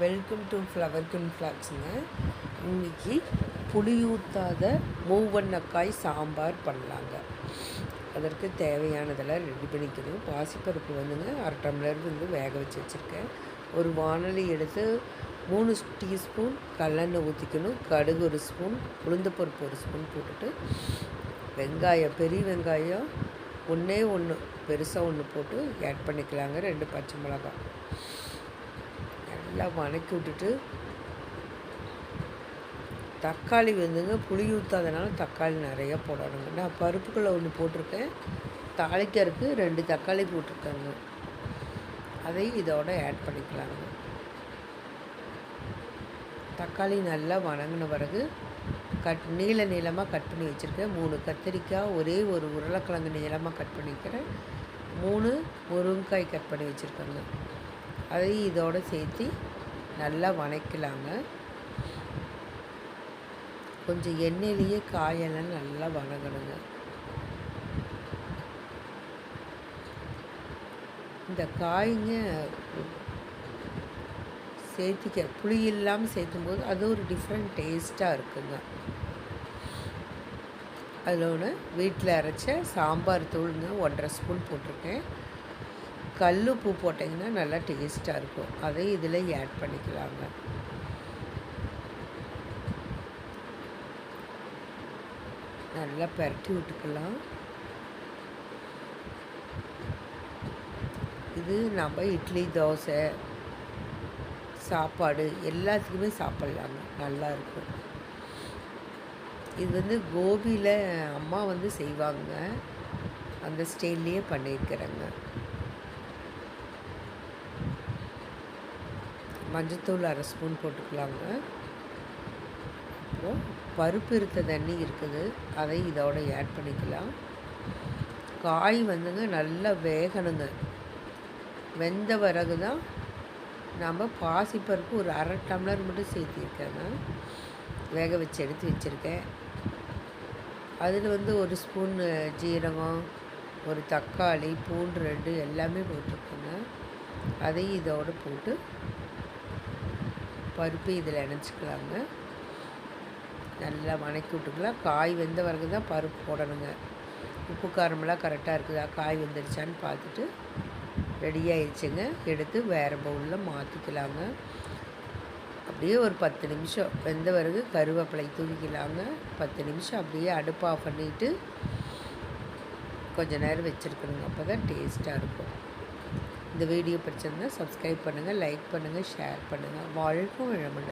Welcome to flower குன் ஃப்ளாக்ஸுங்க இன்றைக்கி புளியூத்தாத மூவண்ணக்காய் சாம்பார் பண்ணலாங்க. அதற்கு தேவையானதெல்லாம் ரெடி பண்ணிக்கணும் பாசிப்பருப்பு வந்துங்க அரை டம்ளர் வந்து வேக வச்சு வச்சுருக்கேன். ஒரு வானொலி எடுத்து மூணு டீஸ்பூன் கல்லெண்ணெய் ஊற்றிக்கணும் கடுகு ஒரு ஸ்பூன் உளுந்தப்பருப்பு ஒரு ஸ்பூன் போட்டுட்டு வெங்காயம் பெரிய வெங்காயம் ஒன்றே ஒன்று பெருசாக ஒன்று போட்டு ஆட் பண்ணிக்கலாங்க. ரெண்டு பச்சை மிளகாய். நல்லா வணக்கி விட்டுட்டு தக்காளி வந்துங்க புளி ஊற்றாதனால தக்காளி நிறையா போடணுங்க. நான் பருப்புக்குள்ளே ஒன்று போட்டிருக்கேன். தாளிக்கிறதுக்கு ரெண்டு தக்காளி போட்டிருக்கேங்க. அதையும் இதோட ஆட் பண்ணிக்கலாங்க. தக்காளி நல்லா வணங்கின பிறகு கட் நீள நீளமாக கட் பண்ணி வச்சுருக்கேன். மூணு கத்திரிக்காய் ஒரே ஒரு உருளைக்கிழங்கு நீளமாக கட் பண்ணிக்கிறேன். மூணு முருங்காய் கட் பண்ணி வச்சுருக்கேங்க. அதையும் இதோடு சேர்த்து நல்லா வணக்கலாங்க. கொஞ்சம் எண்ணெயிலேயே காயெல்லாம் நல்லா வணங்கணுங்க. இந்த காய்ங்க சேர்த்திக்க புளி இல்லாமல் சேர்த்தும் போது அது ஒரு டிஃப்ரெண்ட் டேஸ்ட்டாக இருக்குங்க. அதில் ஒன்று வீட்டில் அரைச்ச சாம்பார் தூளுங்க ஒன்றரை ஸ்பூன் போட்டிருக்கேன். கல் உப்பு போட்டிங்கன்னா நல்லா டேஸ்ட்டாக இருக்கும். அதை இதில் ஆட் பண்ணிக்கலாங்க. நல்லா பரட்டி விட்டுக்கலாம். இது நம்ம இட்லி தோசை சாப்பாடு எல்லாத்துக்குமே சாப்பிட்லாங்க. நல்லா இருக்கும். இது வந்து கோபியில் அம்மா வந்து செய்வாங்க. அந்த ஸ்டைல்லையே பண்ணியிருக்கிறேங்க. மஞ்சத்தூள் அரை ஸ்பூன் போட்டுக்கலாங்க. அப்புறம் பருப்பு இருக்க தண்ணி இருக்குது. அதை இதோட ஆட் பண்ணிக்கலாம். காய் வந்துங்க நல்லா வேகணுங்க. வெந்த பிறகு தான் நம்ம பாசிப்பருப்பு ஒரு அரை டம்ளர் மட்டும் சேர்த்திருக்கேங்க. வேக வச்சு எடுத்து வச்சுருக்கேன். அதில் வந்து ஒரு ஸ்பூன் ஜீரகம் ஒரு தக்காளி பூண்டு ரெண்டு எல்லாமே போட்டிருக்கேங்க. அதையும் இதோடு போட்டு பருப்பு இதில் இணைச்சிக்கலாங்க நல்லா வணக்கி விட்டுக்கலாம் காய் வெந்த பிறகு தான் பருப்பு போடணுங்க. உப்பு காரமெல்லாம் கரெக்டாக இருக்குதா? காய் வெந்துருச்சான்னு பார்த்துட்டு ரெடியாகிடுச்சுங்க எடுத்து வேறு பவுலில் மாற்றிக்கலாங்க அப்படியே ஒரு பத்து நிமிஷம். வெந்த பிறகு கருவேப்பிலை தூவிக்கலாங்க. பத்து நிமிஷம் அப்படியே அடுப்பு ஆஃப் பண்ணிவிட்டு கொஞ்சம் நேரம் வச்சுருக்கணுங்க. அப்போ தான் டேஸ்ட்டாக இருக்கும். இந்த வீடியோ பிடிச்சிருந்தால் சப்ஸ்கிரைப் பண்ணுங்கள் லைக் பண்ணுங்கள் ஷேர் பண்ணுங்கள் வாழ்க்கும் விழமண்டு